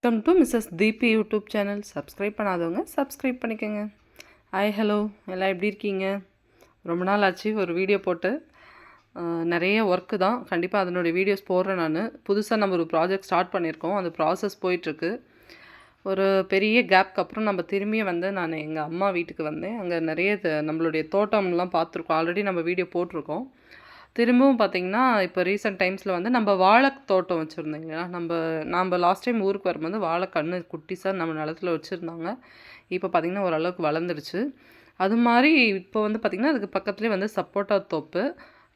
Welcome to Mrs Deepi YouTube channel subscribe பண்ணாதவங்க subscribe பண்ணிக்கோங்க. Hi hello எல்லாம் எப்படி இருக்கீங்க? ரொம்ப நாள் ஆச்சு ஒரு வீடியோ போட்டு. நிறைய ஒர்க்கு தான். கண்டிப்பாக அதனுடைய வீடியோஸ் போடுறேன் நான். புதுசாக நம்ம ஒரு ப்ராஜெக்ட் ஸ்டார்ட் பண்ணியிருக்கோம். அந்த ப்ராசஸ் போயிட்டுருக்கு. ஒரு பெரிய கேப்க்கு அப்புறம் நம்ம திரும்பியும் வந்து நான் எங்கள் அம்மா வீட்டுக்கு வந்தேன். அங்கே நிறைய த- நம்மளுடைய தோட்டம்லாம் பார்த்துருக்கோம். ஆல்ரெடி நம்ம வீடியோ போட்டிருக்கோம். திரும்பவும் பார்த்தீங்கன்னா இப்போ ரீசெண்ட் டைம்ஸில் வந்து நம்ம வாழை தோட்டம் வச்சுருந்தோம் நம்ம நம்ம லாஸ்ட் டைம் ஊருக்கு வரும்போது வாழை கன்று குட்டிஸாக நம்ம நிலத்துல வச்சுருந்தாங்க. இப்போ பார்த்திங்கன்னா ஓரளவுக்கு வளர்ந்துருச்சு. அது மாதிரி இப்போ வந்து பார்த்திங்கன்னா அதுக்கு பக்கத்துலேயே வந்து சப்போட்டா தோப்பு.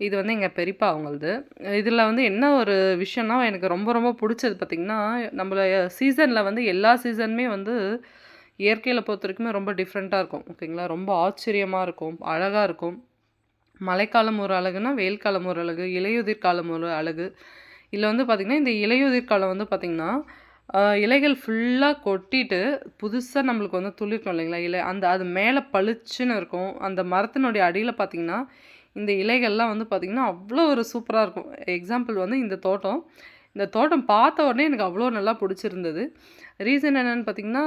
இது வந்து எங்கள் பெரியப்பா அவங்களது. இதில் வந்து என்ன ஒரு விஷயம்னா எனக்கு ரொம்ப ரொம்ப பிடிச்சது பார்த்திங்கன்னா நம்மள சீசனில் வந்து எல்லா சீசனுமே வந்து இயற்கையில் பொறுத்த வரைக்குமே ரொம்ப டிஃப்ரெண்ட்டாக இருக்கும். ஓகேங்களா? ரொம்ப ஆச்சரியமாக இருக்கும். அழகாக இருக்கும். மழைக்காலம் ஒரு அழகுனா வெயில் காலம் ஒரு அழகு இலையுதிர் காலம் ஒரு அழகு. இதில் வந்து பார்த்திங்கன்னா இந்த இலையுதிர் காலம் வந்து பார்த்திங்கன்னா இலைகள் ஃபுல்லாக கொட்டிட்டு புதுசாக நம்மளுக்கு வந்து துளிர்க்கும் இல்லைங்களா? இலை அந்த அது மேலே பளிச்சுன்னு இருக்கும். அந்த மரத்தினுடைய அடியில் பார்த்திங்கன்னா இந்த இலைகள்லாம் வந்து பார்த்திங்கன்னா அவ்வளோ ஒரு சூப்பராக இருக்கும். எக்ஸாம்பிள் வந்து இந்த தோட்டம். இந்த தோட்டம் பார்த்த உடனே எனக்கு அவ்வளோ நல்லா பிடிச்சிருந்தது. ரீசன் என்னென்னு பார்த்திங்கன்னா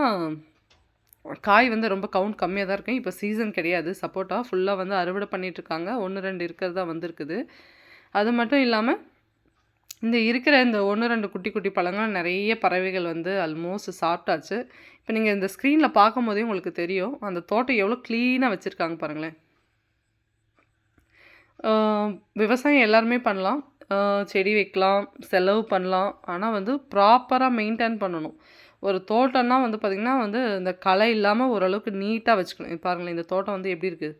காய் வந்து ரொம்ப கவுண்ட் கம்மியாக தான் இருக்கும். இப்போ சீசன் கிடையாது. சப்போட்டா ஃபுல்லாக வந்து அறுவடை பண்ணிகிட்ருக்காங்க ஒன்று ரெண்டு இருக்கிறதா வந்திருக்குது. அது மட்டும் இல்லாமல் இந்த இருக்கிற இந்த ஒன்று ரெண்டு குட்டி குட்டி பழங்கள் நிறைய பறவைகள் வந்து ஆல்மோஸ்ட் சாப்பிட்டாச்சு. இப்போ நீங்கள் இந்த ஸ்க்ரீனில் பார்க்கும் போதே உங்களுக்கு தெரியும். அந்த தோட்டம் எவ்வளோ க்ளீனாக வச்சுருக்காங்க பாருங்களேன். விவசாயம் எல்லாருமே பண்ணலாம். செடி வைக்கலாம் செலவு பண்ணலாம். ஆனால் வந்து ப்ராப்பராக மெயின்டைன் பண்ணணும். ஒரு தோட்டம்னா வந்து பார்த்திங்கன்னா வந்து இந்த களை இல்லாமல் ஓரளவுக்கு நீட்டாக வச்சுக்கணும். பாருங்களேன் இந்த தோட்டம் வந்து எப்படி இருக்குது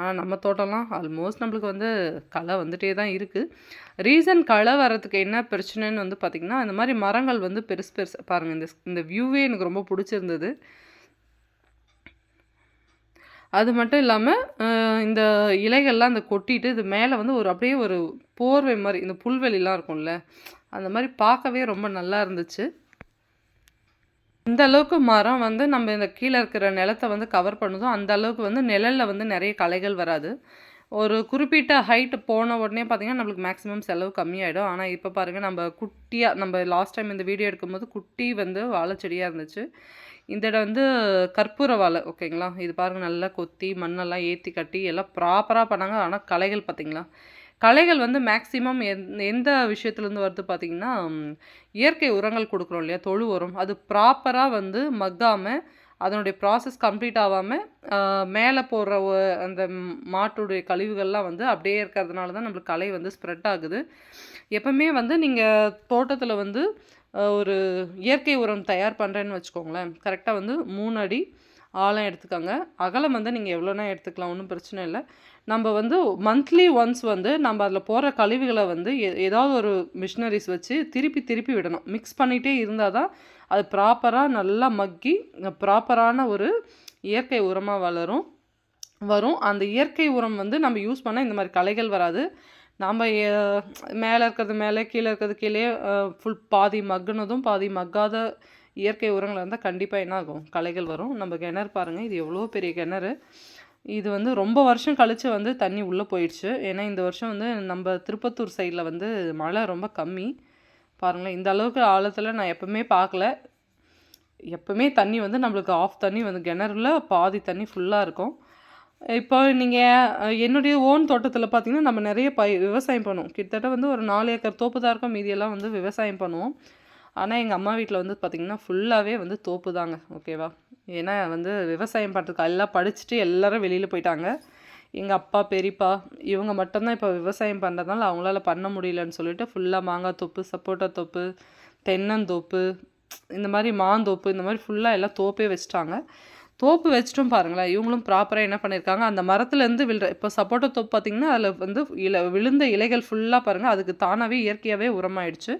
ஆனால் நம்ம தோட்டம்லாம் ஆல்மோஸ்ட் நம்மளுக்கு வந்து களை வந்துட்டே தான் இருக்குது ரீசன் களை வர்றதுக்கு என்ன பிரச்சனைன்னு வந்து பார்த்திங்கன்னா இந்த மாதிரி மரங்கள் வந்து பெருசு பெருசு பாருங்கள் இந்த இந்த வியூவே எனக்கு ரொம்ப பிடிச்சிருந்தது. அது மட்டும் இல்லாமல் இந்த இலைகள்லாம் இந்த கொட்டிட்டு இது மேலே வந்து ஒரு அப்படியே ஒரு போர்வை மாதிரி இந்த புல்வெளிலாம் இருக்கும்ல அந்த மாதிரி பார்க்கவே ரொம்ப நல்லா இருந்துச்சு. எந்த அளவுக்கு மரம் வந்து நம்ம இந்த கீழே இருக்கிற நிலத்தை வந்து கவர் பண்ணுதோ அந்த அளவுக்கு வந்து நிழலில் வந்து நிறைய களைகள் வராது. ஒரு குறிப்பிட்ட ஹைட் போன உடனே பார்த்தீங்கன்னா நம்மளுக்கு மேக்ஸிமம் செலவு கம்மியாயிடும். ஆனால் இப்போ பாருங்கள் நம்ம குட்டியாக நம்ம லாஸ்ட் டைம் இந்த வீடியோ எடுக்கும்போது குட்டி வந்து வாழைச்செடியாக இருந்துச்சு. இந்த இடம் வந்து கற்பூர வாழை ஓகேங்களா இது பாருங்கள் நல்லா கொத்தி மண்ணெல்லாம் ஏற்றி கட்டி எல்லாம் ப்ராப்பராக பண்ணாங்க. ஆனால் களைகள் பார்த்திங்களா கலைகள் வந்து மேக்ஸிமம் எந்த விஷயத்துலேருந்து வருது பார்த்தீங்கன்னா இயற்கை உரங்கள் கொடுக்குறோம் இல்லையா? தொழு உரம். அது ப்ராப்பராக வந்து மக்காமல் அதனுடைய ப்ராசஸ் கம்ப்ளீட் ஆகாமல் மேலே போடுற அந்த மாட்டுடைய கழிவுகள்லாம் வந்து அப்படியே இருக்கிறதுனால தான் நம்மளுக்கு கலை வந்து ஸ்ப்ரெட் ஆகுது. எப்பவுமே வந்து நீங்கள் தோட்டத்தில் வந்து ஒரு இயற்கை உரம் தயார் பண்ணுறேன்னு வச்சுக்கோங்களேன். கரெக்டாக வந்து மூணு அடி ஆழம் எடுத்துக்கோங்க. அகலம் வந்து நீங்கள் எவ்வளோனா எடுத்துக்கலாம் ஒன்றும் பிரச்சனை இல்லை. நம்ம வந்து மந்த்லி ஒன்ஸ் வந்து நம்ம அதில் போகிற கழிவுகளை வந்து எ- ஏதாவது ஒரு மிஷினரிஸ் வச்சு திருப்பி திருப்பி விடணும். மிக்ஸ் பண்ணிகிட்டே இருந்தால் தான் அது ப்ராப்பராக நல்லா மக்கி ப்ராப்பரான ஒரு இயற்கை உரமாக வளரும். வரும். அந்த இயற்கை உரம் வந்து நம்ம யூஸ் பண்ணால் இந்த மாதிரி களைகள் வராது. நாம் மேலே இருக்கிறது மேலே கீழே இருக்கிறது கீழே ஃபுல் பாதி மக்குனதும் பாதி மக்காத இயற்கை உரங்களாக இருந்தால் கண்டிப்பாக என்ன ஆகும் களைகள் வரும். நம்ம கிணறு பாருங்கள் இது எவ்வளோ பெரிய கிணறு. இது வந்து ரொம்ப வருஷம் கழித்து வந்து தண்ணி உள்ளே போயிடுச்சு. ஏன்னா இந்த வருஷம் வந்து நம்ம திருப்பத்தூர் சைடில் வந்து மழை ரொம்ப கம்மி. பாருங்களேன். இந்த அளவுக்கு ஆழத்தில் நான் எப்பவுமே பார்க்கல எப்பவுமே தண்ணி வந்து நம்மளுக்கு ஆஃப் தண்ணி வந்து கிணறுல பாதி தண்ணி ஃபுல்லாக இருக்கும். இப்போ நீங்கள் என்னுடைய ஓன் தோட்டத்தில் பார்த்தீங்கன்னா நம்ம நிறைய பய விவசாயம் பண்ணுவோம். கிட்டத்தட்ட வந்து ஒரு நாலு ஏக்கர் தோப்பு தான் இருக்கும். மீதியெல்லாம் வந்து விவசாயம் பண்ணுவோம். ஆனால் எங்கள் அம்மா வீட்டில் வந்து பார்த்திங்கன்னா ஃபுல்லாகவே வந்து தோப்பு தாங்க ஓகேவா ஏன்னா வந்து விவசாயம் பண்ணுறதுக்கு எல்லாம் படிச்சுட்டு எல்லோரும் வெளியில் போயிட்டாங்க. எங்கள் அப்பா பெரியப்பா இவங்க மட்டும்தான் இப்போ விவசாயம் பண்ணுறதுனால அவங்களால பண்ண முடியலன்னு சொல்லிட்டு ஃபுல்லாக மாங்காய் தோப்பு சப்போட்டா தோப்பு தென்னந்தோப்பு இந்த மாதிரி மாந்தோப்பு இந்த மாதிரி ஃபுல்லாக எல்லாம் தோப்பே வச்சுட்டாங்க. தோப்பு வச்சிட்டும் பாருங்களேன் இவங்களும் ப்ராப்பராக என்ன பண்ணியிருக்காங்க அந்த மரத்துலேருந்து விழுற இப்போ சப்போட்டா தோப்பு பார்த்திங்கன்னா அதில் வந்து இல விழுந்த இலைகள் ஃபுல்லாக பாருங்கள் அதுக்கு தானாகவே இயற்கையாகவே உரமாயிடுச்சு.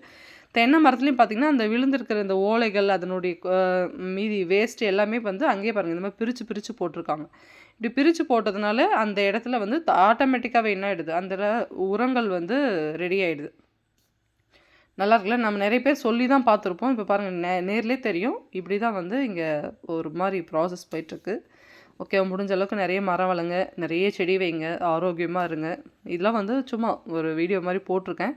தென்னை மரத்துலேயும் பார்த்திங்கன்னா அந்த விழுந்திருக்கிற இந்த ஓலைகள் அதனுடைய மீதி வேஸ்ட் எல்லாமே வந்து அங்கேயே பாருங்கள் இந்த மாதிரி பிரித்து பிரித்து போட்டிருக்காங்க. இப்படி பிரித்து போட்டதுனால அந்த இடத்துல வந்து ஆட்டோமேட்டிக்காகவே என்ன ஆகிடுது அந்த உரங்கள் வந்து ரெடி ஆகிடுது நல்லா இருக்குல்ல? நம்ம நிறைய பேர் சொல்லி தான் பார்த்துருப்போம். இப்போ பாருங்கள் நே நேர்லேயே தெரியும். இப்படி தான் வந்து இங்கே ஒரு மாதிரி ப்ராசஸ் போயிட்டுருக்கு. ஓகே முடிஞ்ச அளவுக்கு நிறைய மரம் வளங்க நிறைய செடி வைங்க. ஆரோக்கியமாக இருங்க. இதெல்லாம் வந்து சும்மா ஒரு வீடியோ மாதிரி போட்டிருக்கேன்.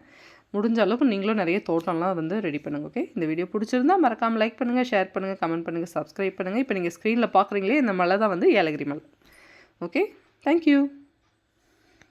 முடிஞ்ச அளவுக்கு நீங்களும் நிறைய தோட்டம்லாம் வந்து ரெடி பண்ணுங்கள் ஓகே இந்த வீடியோ பிடிச்சிருந்தா மறக்காமல் லைக் பண்ணுங்கள் ஷேர் பண்ணுங்கள் கமெண்ட் பண்ணுங்கள் சப்ஸ்கிரைப் பண்ணுங்கள் இப்போ நீங்கள் ஸ்க்ரீனில் பார்க்குறீங்களே இந்த மலை தான் வந்து ஏலகிரி மலை. Okay thank you